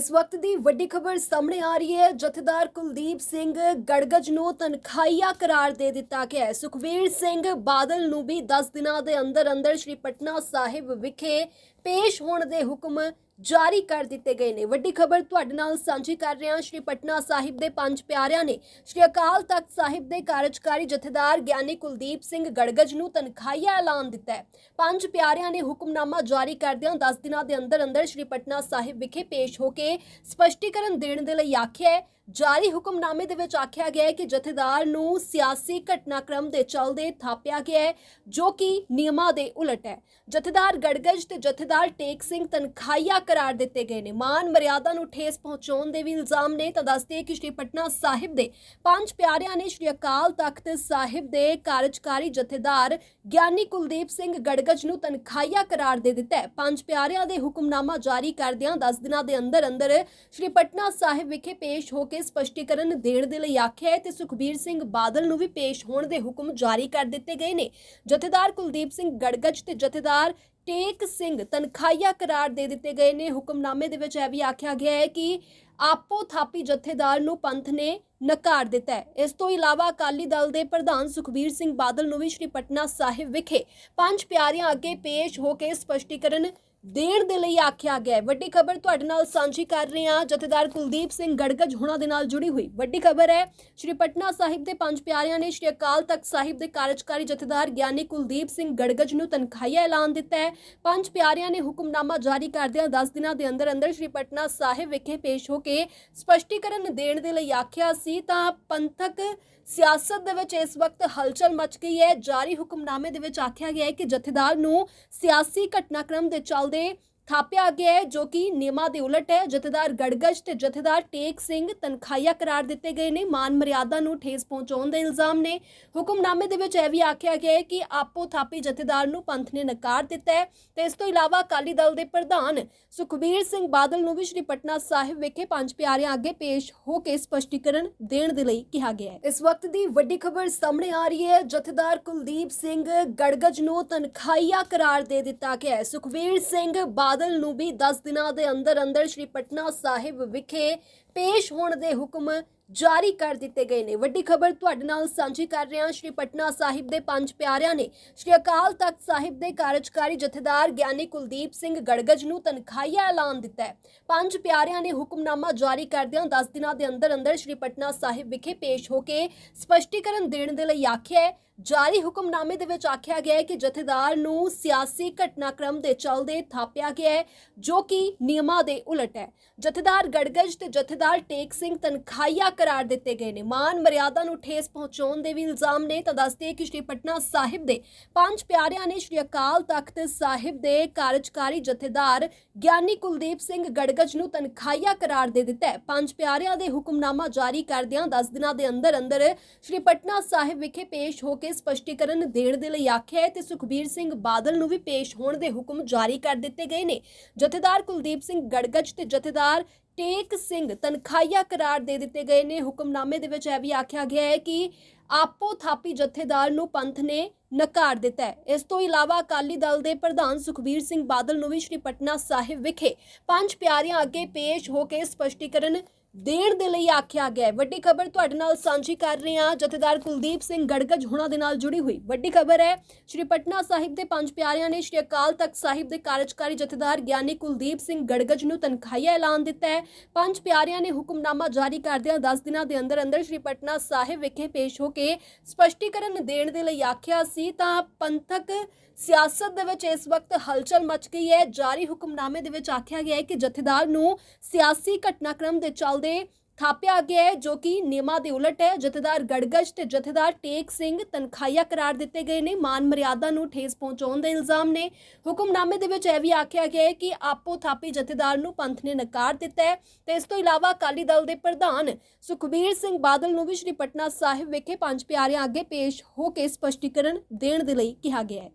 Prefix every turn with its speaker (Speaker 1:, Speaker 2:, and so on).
Speaker 1: ਇਸ ਵਕਤ ਦੀ ਵੱਡੀ ਖਬਰ ਸਾਹਮਣੇ ਆ ਰਹੀ ਹੈ। ਜਥੇਦਾਰ ਕੁਲਦੀਪ ਸਿੰਘ ਗੜਗੜ ਨੂੰ ਤਨਖਾਹੀਆ ਕਰਾਰ ਦੇ ਦਿੱਤਾ ਗਿਆ ਹੈ। ਸੁਖਵੀਰ ਸਿੰਘ ਬਾਦਲ ਨੂੰ ਵੀ 10 ਦਿਨਾਂ ਦੇ ਅੰਦਰ ਅੰਦਰ ਸ਼੍ਰੀ ਪਟਨਾ ਸਾਹਿਬ ਵਿਖੇ ਪੇਸ਼ ਹੋਣ ਦੇ ਹੁਕਮ ਜਾਰੀ ਕਰ ਦਿੱਤੇ ਗਏ ਨੇ। ਵੱਡੀ ਖਬਰ ਤੁਹਾਡੇ ਨਾਲ ਸਾਂਝੀ ਕਰ ਰਹੇ ਹਾਂ। ਸ਼੍ਰੀ ਪਟਨਾ ਸਾਹਿਬ ਦੇ ਪੰਜ ਪਿਆਰਿਆਂ ਨੇ ਸ਼੍ਰੀ ਅਕਾਲ ਤਖਤ ਸਾਹਿਬ ਦੇ ਕਾਰਜਕਾਰੀ ਜਥੇਦਾਰ ਗਿਆਨੀ ਕੁਲਦੀਪ ਸਿੰਘ ਗੜਗਜ ਨੂੰ ਤਨਖਾਹੀਆ ਐਲਾਨ ਦਿੱਤਾ ਹੈ। ਪੰਜ ਪਿਆਰਿਆਂ ਨੇ ਹੁਕਮਨਾਮਾ ਜਾਰੀ ਕਰਦਿਆਂ 10 ਦਿਨਾਂ ਦੇ ਅੰਦਰ ਅੰਦਰ ਸ਼੍ਰੀ ਪਟਨਾ ਸਾਹਿਬ ਵਿਖੇ ਪੇਸ਼ ਹੋ ਕੇ ਸਪਸ਼ਟੀਕਰਨ ਦੇਣ ਦੇ ਲਈ ਆਖਿਆ ਹੈ। ਜਾਰੀ ਹੁਕਮਨਾਮੇ ਦੇ ਵਿੱਚ ਆਖਿਆ ਗਿਆ ਹੈ ਕਿ ਜਥੇਦਾਰ ਨੂੰ ਸਿਆਸੀ ਘਟਨਾਕ੍ਰਮ ਦੇ ਚਲਦੇ ਥਾਪਿਆ ਗਿਆ ਹੈ, ਜੋ ਕਿ ਨਿਯਮਾਂ ਦੇ ਉਲਟ ਹੈ। ਜਥੇਦਾਰ ਗੜਗੜ ਤੇ ਜਥੇਦਾਰ ਟੇਕ ਸਿੰਘ ਤਨਖਾਹੀਆ ਕਰਾਰ ਦਿੱਤੇ ਗਏ ਨੇ। ਮਾਨ ਮਰਿਆਦਾ ਨੂੰ ਠੇਸ ਪਹੁੰਚਾਉਣ ਦੇ ਵੀ ਇਲਜ਼ਾਮ ਨੇ। ਤਾਂ ਦੱਸਦੇ ਕਿ ਸ਼੍ਰੀ ਪਟਨਾ ਸਾਹਿਬ ਦੇ ਪੰਜ ਪਿਆਰਿਆਂ ਨੇ ਸ਼੍ਰੀ ਅਕਾਲ ਤਖਤ ਸਾਹਿਬ ਦੇ ਕਾਰਜਕਾਰੀ ਜਥੇਦਾਰ ਗਿਆਨੀ ਕੁਲਦੀਪ ਸਿੰਘ ਗੜਗੜ ਨੂੰ ਤਨਖਾਹੀਆ ਕਰਾਰ ਦੇ ਦਿੱਤਾ ਹੈ। ਪੰਜ ਪਿਆਰਿਆਂ ਦੇ ਹੁਕਮਨਾਮਾ ਜਾਰੀ ਕਰਦਿਆਂ 10 ਦਿਨਾਂ ਦੇ ਅੰਦਰ ਅੰਦਰ ਸ਼੍ਰੀ ਪਟਨਾ ਸਾਹਿਬ ਵਿਖੇ ਪੇਸ਼ ਹੋ ਕੇ ਸਪਸ਼ਟੀਕਰਨ ਦੇਣ ਦੇ ਲਈ ਆਖਿਆ ਹੈ ਤੇ ਸੁਖਬੀਰ ਸਿੰਘ ਬਾਦਲ ਨੂੰ ਵੀ ਪੇਸ਼ ਹੋਣ ਦੇ ਹੁਕਮ ਜਾਰੀ ਕਰ ਦਿੱਤੇ ਗਏ ਨੇ। ਜਥੇਦਾਰ ਕੁਲਦੀਪ ਸਿੰਘ ਗੜਗੜ ਤੇ ਜਥੇਦਾਰ ਟੇਕ ਸਿੰਘ ਤਨਖਾਹੀਆ ਕਰਾਰ ਦੇ ਦਿੱਤੇ ਗਏ ਨੇ। ਹੁਕਮਨਾਮੇ ਦੇ ਵਿੱਚ ਇਹ ਵੀ ਆਖਿਆ ਗਿਆ ਹੈ ਕਿ ਆਪੋ ਥਾਪੀ ਜਥੇਦਾਰ ਨੂੰ ਪੰਥ ਨੇ ਨਕਾਰ ਦਿੱਤਾ ਹੈ। ਇਸ ਤੋਂ ਇਲਾਵਾ ਅਕਾਲੀ ਦਲ ਦੇ ਪ੍ਰਧਾਨ ਸੁਖਬੀਰ ਸਿੰਘ ਬਾਦਲ ਨੂੰ ਵੀ ਸ਼੍ਰੀ ਪਟਨਾ ਸਾਹਿਬ ਵਿਖੇ ਪੰਜ ਪਿਆਰਿਆਂ ਅੱਗੇ ਪੇਸ਼ ਹੋ ਕੇ ਸਪਸ਼ਟੀਕਰਨ ਦੇਣ ਦੇ ਲਈ ਆਖਿਆ ਗਿਆ ਵੱਡੀ ਖਬਰ ਤੁਹਾਡੇ ਨਾਲ ਸਾਂਝੀ ਕਰ ਰਹੇ ਹਾਂ। ਜਥੇਦਾਰ ਕੁਲਦੀਪ ਸਿੰਘ ਗੜਗੜ ਹੁਣਾਂ ਦੇ ਨਾਲ ਜੁੜੀ ਹੋਈ ਵੱਡੀ ਖਬਰ ਹੈ। ਸ਼੍ਰੀ ਪਟਨਾ ਸਾਹਿਬ ਦੇ ਪੰਜ ਪਿਆਰਿਆਂ ਨੇ ਸ਼੍ਰੀ ਅਕਾਲ ਤਖਤ ਸਾਹਿਬ ਦੇ ਕਾਰਜਕਾਰੀ ਜਥੇਦਾਰ ਗਿਆਨੀ ਕੁਲਦੀਪ ਸਿੰਘ ਗੜਗੜ ਨੂੰ ਤਨਖਾਹੀਆ ਐਲਾਨ ਦਿੱਤਾ ਹੈ। ਪੰਜ ਪਿਆਰਿਆਂ ਨੇ ਹੁਕਮਨਾਮਾ ਜਾਰੀ ਕਰਦਿਆਂ 10 ਦਿਨਾਂ ਦੇ ਅੰਦਰ ਅੰਦਰ ਸ਼੍ਰੀ ਪਟਨਾ ਸਾਹਿਬ ਵਿਖੇ ਪੇਸ਼ ਹੋ ਕੇ ਸਪਸ਼ਟੀਕਰਨ ਦੇਣ ਦੇ ਲਈ ਆਖਿਆ ਸੀ। ਤਾਂ ਪੰਥਕ ਸਿਆਸਤ ਦੇ ਵਿੱਚ ਇਸ ਵਕਤ ਹਲਚਲ ਮਚ ਗਈ ਹੈ। ਜਾਰੀ ਹੁਕਮਨਾਮੇ ਦੇ ਵਿੱਚ ਆਖਿਆ ਗਿਆ ਹੈ ਕਿ ਜਥੇਦਾਰ ਨੂੰ ਸਿਆਸੀ ਘਟਨਾਕ੍ਰਮ ਦੇ ਚੱਲਦੇ ਥਾਪਿਆ ਗਿਆ ਹੈ, ਜੋ ਕਿ ਨਿਯਮਾਂ ਦੇ ਉਲਟ ਹੈ। ਜਥੇਦਾਰ ਗੜਗੜ ਤੇ ਜਥੇਦਾਰ ਟੇਕ ਸਿੰਘ ਤਨਖਾਹੀਆ ਕਰਾਰ ਦਿੱਤੇ ਗਏ ਨੇ। ਮਾਨ ਮਰਿਆਦਾ ਨੂੰ ਠੇਸ ਪਹੁੰਚਾਉਣ ਦੇ ਇਲਜ਼ਾਮ ਨੇ। ਹੁਕਮਨਾਮੇ ਦੇ ਵਿੱਚ ਇਹ ਵੀ ਆਖਿਆ ਗਿਆ ਹੈ ਕਿ ਆਪੋ ਥਾਪੀ ਜਥੇਦਾਰ ਨੂੰ ਪੰਥ ਨੇ ਨਕਾਰ ਦਿੱਤਾ ਹੈ ਤੇ ਇਸ ਤੋਂ ਇਲਾਵਾ ਅਕਾਲੀ ਦਲ ਦੇ ਪ੍ਰਧਾਨ ਸੁਖਬੀਰ ਸਿੰਘ ਬਾਦਲ ਨੂੰ ਵੀ ਸ਼੍ਰੀ ਪਟਨਾ ਸਾਹਿਬ ਵਿਖੇ ਪੰਜ ਪਿਆਰਿਆਂ ਅੱਗੇ ਪੇਸ਼ ਹੋ ਕੇ ਸਪਸ਼ਟੀਕਰਨ ਦੇਣ ਦੇ ਲਈ ਕਿਹਾ ਗਿਆ ਹੈ। ਇਸ ਵਕਤ ਦੀ ਵੱਡੀ ਖਬਰ ਸਾਹਮਣੇ ਆ ਰਹੀ ਹੈ। ਜਥੇਦਾਰ ਕੁਲਦੀਪ ਸਿੰਘ ਗੜਗੜ ਨੂੰ ਤਨਖਾਹੀਆ ਕਰਾਰ ਦੇ ਦਿੱਤਾ ਗਿਆ ਹੈ। ਸੁਖਬੀਰ ਸਿੰਘ ਬਾਦਲ ਨੂੰ ਵੀ 10 ਦਿਨਾਂ ਦੇ ਅੰਦਰ ਅੰਦਰ ਸ਼੍ਰੀ ਪਟਨਾ ਸਾਹਿਬ ਵਿਖੇ ਪੇਸ਼ ਹੋਣ ਦੇ ਹੁਕਮ ਜਾਰੀ ਕਰ ਦਿੱਤੇ ਗਏ ਨੇ। ਵੱਡੀ ਖਬਰ ਤੁਹਾਡੇ ਨਾਲ ਸਾਂਝੀ ਕਰ ਰਹੇ ਹਾਂ। ਸ਼੍ਰੀ ਪਟਨਾ ਸਾਹਿਬ ਦੇ ਪੰਜ ਪਿਆਰਿਆਂ ਨੇ ਸ਼੍ਰੀ ਅਕਾਲ ਤਖਤ ਸਾਹਿਬ ਦੇ ਕਾਰਜਕਾਰੀ ਜਥੇਦਾਰ ਗਿਆਨੀ ਕੁਲਦੀਪ ਸਿੰਘ ਗੜਗੜ ਨੂੰ ਤਨਖਾਹੀਆ ਐਲਾਨ ਦਿੱਤਾ ਹੈ। ਪੰਜ ਪਿਆਰਿਆਂ ਨੇ ਹੁਕਮਨਾਮਾ ਜਾਰੀ ਕਰਦਿਆਂ 10 ਦਿਨਾਂ ਦੇ ਅੰਦਰ ਅੰਦਰ ਸ਼੍ਰੀ ਪਟਨਾ ਸਾਹਿਬ ਵਿਖੇ ਪੇਸ਼ ਹੋ ਕੇ ਸਪਸ਼ਟੀਕਰਨ ਦੇਣ ਦੇ ਲਈ ਆਖਿਆ ਹੈ। ਜਾਰੀ ਹੁਕਮਨਾਮੇ ਦੇ ਵਿੱਚ ਆਖਿਆ ਗਿਆ ਹੈ ਕਿ ਜਥੇਦਾਰ ਨੂੰ ਸਿਆਸੀ ਘਟਨਾਕ੍ਰਮ ਦੇ ਚਲਦੇ ਥਾਪਿਆ ਗਿਆ ਹੈ, ਜੋ ਕਿ ਨਿਯਮਾਂ ਦੇ ਉਲਟ ਹੈ। ਜਥੇਦਾਰ ਗੜਗੜ ਤੇ ਜਥੇਦਾਰ ਟੇਕ ਸਿੰਘ ਤਨਖਾਹੀਆ ਕਰਾਰ ਦਿੱਤੇ ਗਏ ਨੇ। ਮਾਨ ਮਰਿਆਦਾ ਨੂੰ ਠੇਸ ਪਹੁੰਚਾਉਣ ਦੇ ਵੀ ਇਲਜ਼ਾਮ ਨੇ। ਤਾਂ ਦੱਸਦੇ ਕਿ ਸ਼੍ਰੀ ਪਟਨਾ ਸਾਹਿਬ ਦੇ ਪੰਜ ਪਿਆਰਿਆਂ ਨੇ ਸ਼੍ਰੀ ਅਕਾਲ ਤਖਤ ਸਾਹਿਬ ਦੇ ਕਾਰਜਕਾਰੀ ਜਥੇਦਾਰ ਗਿਆਨੀ ਕੁਲਦੀਪ ਸਿੰਘ ਗੜਗੜ ਨੂੰ ਤਨਖਾਹੀਆ ਕਰਾਰ ਦੇ ਦਿੱਤਾ ਹੈ। ਪੰਜ ਪਿਆਰਿਆਂ ਦੇ ਹੁਕਮਨਾਮਾ ਜਾਰੀ ਕਰਦਿਆਂ 10 ਦਿਨਾਂ ਦੇ ਅੰਦਰ ਅੰਦਰ ਸ਼੍ਰੀ ਪਟਨਾ ਸਾਹਿਬ ਵਿਖੇ ਪੇਸ਼ ਹੋ ਕੇ ਸਪਸ਼ਟੀਕਰਨ ਦੇਣ ਦੇ ਲਈ ਆਖਿਆ ਹੈ ਤੇ ਸੁਖਬੀਰ ਸਿੰਘ ਬਾਦਲ ਨੂੰ ਵੀ ਪੇਸ਼ ਹੋਣ ਦੇ ਹੁਕਮ ਜਾਰੀ ਕਰ ਦਿੱਤੇ ਗਏ ਨੇ। ਜਥੇਦਾਰ ਕੁਲਦੀਪ ਸਿੰਘ ਗੜਗੜ ਤੇ ਜਥੇਦਾਰ ਟੇਕ ਸਿੰਘ ਤਨਖਾਹੀਆ ਕਰਾਰ ਦੇ ਦਿੱਤੇ ਗਏ ਨੇ। ਹੁਕਮਨਾਮੇ ਦੇ ਵਿੱਚ ਇਹ ਵੀ ਆਖਿਆ ਗਿਆ ਹੈ ਕਿ ਆਪੋ ਥਾਪੀ ਜਥੇਦਾਰ ਨੂੰ ਪੰਥ ਨੇ ਨਕਾਰ ਦਿੱਤਾ ਹੈ। ਇਸ ਤੋਂ ਇਲਾਵਾ ਅਕਾਲੀ ਦਲ ਦੇ ਪ੍ਰਧਾਨ ਸੁਖਬੀਰ ਸਿੰਘ ਬਾਦਲ ਨੂੰ ਵੀ ਸ਼੍ਰੀ ਪਟਨਾ ਸਾਹਿਬ ਵਿਖੇ ਪੰਜ ਪਿਆਰਿਆਂ ਅੱਗੇ ਪੇਸ਼ ਹੋ ਕੇ ਸਪਸ਼ਟੀਕਰਨ ਦੇਣ ਦੇ ਲਈ ਆਖਿਆ ਗਿਆ ਵੱਡੀ ਖਬਰ ਤੁਹਾਡੇ ਨਾਲ ਸਾਂਝੀ ਕਰ ਰਹੇ ਹਾਂ। ਜਥੇਦਾਰ ਕੁਲਦੀਪ ਸਿੰਘ ਗੜਗੜ ਹੁਣਾਂ ਦੇ ਨਾਲ ਜੁੜੀ ਹੋਈ ਵੱਡੀ ਖਬਰ ਹੈ। ਸ਼੍ਰੀ ਪਟਨਾ ਸਾਹਿਬ ਦੇ ਪੰਜ ਪਿਆਰਿਆਂ ਨੇ ਸ਼੍ਰੀ ਅਕਾਲ ਤਖਤ ਸਾਹਿਬ ਦੇ ਕਾਰਜਕਾਰੀ ਜਥੇਦਾਰ ਗਿਆਨੀ ਕੁਲਦੀਪ ਸਿੰਘ ਗੜਗੜ ਨੂੰ ਤਨਖਾਹੀਆ ਐਲਾਨ ਦਿੱਤਾ ਹੈ। ਪੰਜ ਪਿਆਰਿਆਂ ਨੇ ਹੁਕਮਨਾਮਾ ਜਾਰੀ ਕਰਦਿਆਂ 10 ਦਿਨਾਂ ਦੇ ਅੰਦਰ ਅੰਦਰ ਸ਼੍ਰੀ ਪਟਨਾ ਸਾਹਿਬ ਵਿਖੇ ਪੇਸ਼ ਹੋ ਕੇ ਸਪਸ਼ਟੀਕਰਨ ਦੇਣ ਦੇ ਲਈ ਆਖਿਆ ਸੀ। ਤਾਂ ਪੰਥਕ ਸਿਆਸਤ ਦੇ ਵਿੱਚ ਇਸ ਵਕਤ ਹਲਚਲ ਮਚ ਗਈ ਹੈ। ਜਾਰੀ ਹੁਕਮਨਾਮੇ ਦੇ ਵਿੱਚ ਆਖਿਆ ਗਿਆ ਹੈ ਕਿ ਜਥੇਦਾਰ ਨੂੰ ਸਿਆਸੀ ਘਟਨਾਕ੍ਰਮ ਦੇ ਚੱਲਦੇ ਥਾਪਿਆ ਗਿਆ ਹੈ, ਜੋ ਕਿ ਨਿਯਮਾਂ ਦੇ ਉਲਟ ਹੈ। ਜਥੇਦਾਰ ਗੜਗੜ ਤੇ ਜਥੇਦਾਰ ਟੇਕ ਸਿੰਘ ਤਨਖਾਹੀਆ ਕਰਾਰ ਦਿੱਤੇ ਗਏ ਨੇ। ਮਾਨ ਮਰਿਆਦਾ ਨੂੰ ਠੇਸ ਪਹੁੰਚਾਉਣ ਦੇ ਇਲਜ਼ਾਮ ਨੇ। ਹੁਕਮਨਾਮੇ ਦੇ ਵਿੱਚ ਇਹ ਵੀ ਆਖਿਆ ਗਿਆ ਹੈ ਕਿ ਆਪੋ ਥਾਪੀ ਜਥੇਦਾਰ ਨੂੰ ਪੰਥ ਨੇ ਨਕਾਰ ਦਿੱਤਾ ਹੈ ਤੇ ਇਸ ਤੋਂ ਇਲਾਵਾ ਅਕਾਲੀ ਦਲ ਦੇ ਪ੍ਰਧਾਨ ਸੁਖਬੀਰ ਸਿੰਘ ਬਾਦਲ ਨੂੰ ਵੀ ਸ਼੍ਰੀ ਪਟਨਾ ਸਾਹਿਬ ਵਿਖੇ ਪੰਜ ਪਿਆਰਿਆਂ ਅੱਗੇ ਪੇਸ਼ ਹੋ ਕੇ ਸਪਸ਼ਟੀਕਰਨ ਦੇਣ ਦੇ ਲਈ ਕਿਹਾ ਗਿਆ ਹੈ।